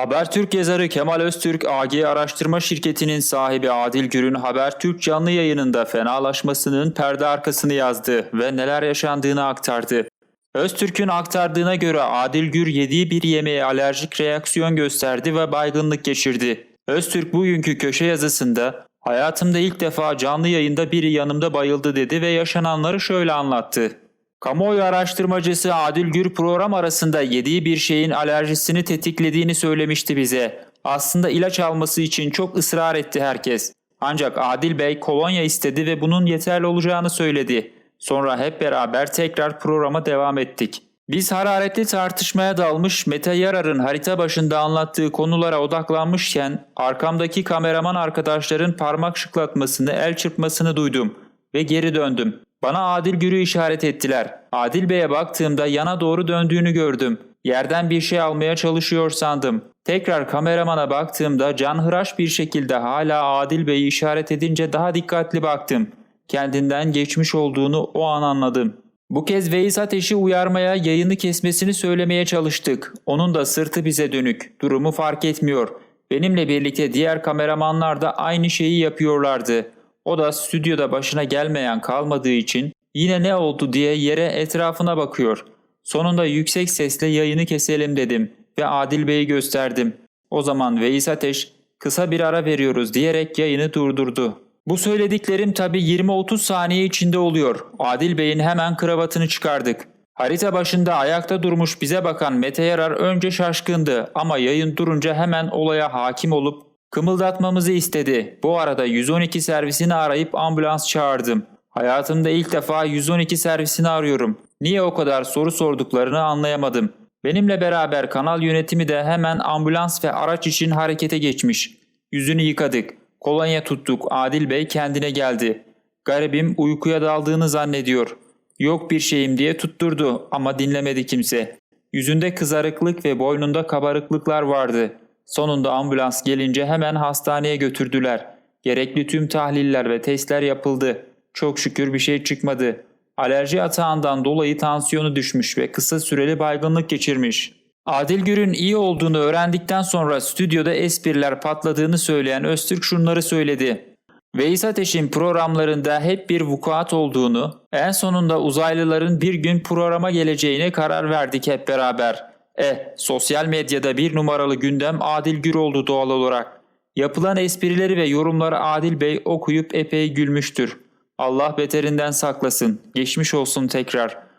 Habertürk yazarı Kemal Öztürk, AG Araştırma Şirketi'nin sahibi Adil Gür'ün Habertürk canlı yayınında fenalaşmasının perde arkasını yazdı ve neler yaşandığını aktardı. Öztürk'ün aktardığına göre Adil Gür yediği bir yemeğe alerjik reaksiyon gösterdi ve baygınlık geçirdi. Öztürk bugünkü köşe yazısında hayatımda ilk defa canlı yayında biri yanımda bayıldı dedi ve yaşananları şöyle anlattı. Kamuoyu araştırmacısı Adil Gür program arasında yediği bir şeyin alerjisini tetiklediğini söylemişti bize. Aslında ilaç alması için çok ısrar etti herkes. Ancak Adil Bey kolonya istedi ve bunun yeterli olacağını söyledi. Sonra hep beraber tekrar programa devam ettik. Biz hararetli tartışmaya dalmış Mete Yarar'ın harita başında anlattığı konulara odaklanmışken arkamdaki kameraman arkadaşların parmak şıklatmasını, el çırpmasını duydum ve geri döndüm. Bana Adil Gür'ü işaret ettiler. Adil Bey'e baktığımda yana doğru döndüğünü gördüm. Yerden bir şey almaya çalışıyor sandım. Tekrar kameramana baktığımda canhıraş bir şekilde hala Adil Bey'i işaret edince daha dikkatli baktım. Kendinden geçmiş olduğunu o an anladım. Bu kez Veys Ateş'i uyarmaya, yayını kesmesini söylemeye çalıştık. Onun da sırtı bize dönük. Durumu fark etmiyor. Benimle birlikte diğer kameramanlar da aynı şeyi yapıyorlardı. O da stüdyoda başına gelmeyen kalmadığı için yine ne oldu diye yere etrafına bakıyor. Sonunda yüksek sesle yayını keselim dedim ve Adil Bey'i gösterdim. O zaman Veys Ateş kısa bir ara veriyoruz diyerek yayını durdurdu. Bu söylediklerim tabi 20-30 saniye içinde oluyor. Adil Bey'in hemen kravatını çıkardık. Harita başında ayakta durmuş bize bakan Mete Yarar önce şaşkındı ama yayın durunca hemen olaya hakim olup kımıldatmamızı istedi. Bu arada 112 servisini arayıp ambulans çağırdım. Hayatımda ilk defa 112 servisini arıyorum. Niye o kadar soru sorduklarını anlayamadım. Benimle beraber kanal yönetimi de hemen ambulans ve araç için harekete geçmiş. Yüzünü yıkadık. Kolonya tuttuk. Adil Bey kendine geldi. Garibim uykuya daldığını zannediyor. Yok bir şeyim diye tutturdu ama dinlemedi kimse. Yüzünde kızarıklık ve boynunda kabarıklıklar vardı. Sonunda ambulans gelince hemen hastaneye götürdüler. Gerekli tüm tahliller ve testler yapıldı. Çok şükür bir şey çıkmadı. Alerji atağından dolayı tansiyonu düşmüş ve kısa süreli baygınlık geçirmiş. Adil Gür'ün iyi olduğunu öğrendikten sonra stüdyoda espriler patladığını söyleyen Öztürk şunları söyledi. Veys Ateş'in programlarında hep bir vukuat olduğunu, en sonunda uzaylıların bir gün programa geleceğine karar verdik hep beraber. Eh, sosyal medyada bir numaralı gündem Adil Gür oldu doğal olarak. Yapılan esprileri ve yorumları Adil Bey okuyup epey gülmüştür. Allah beterinden saklasın. Geçmiş olsun tekrar.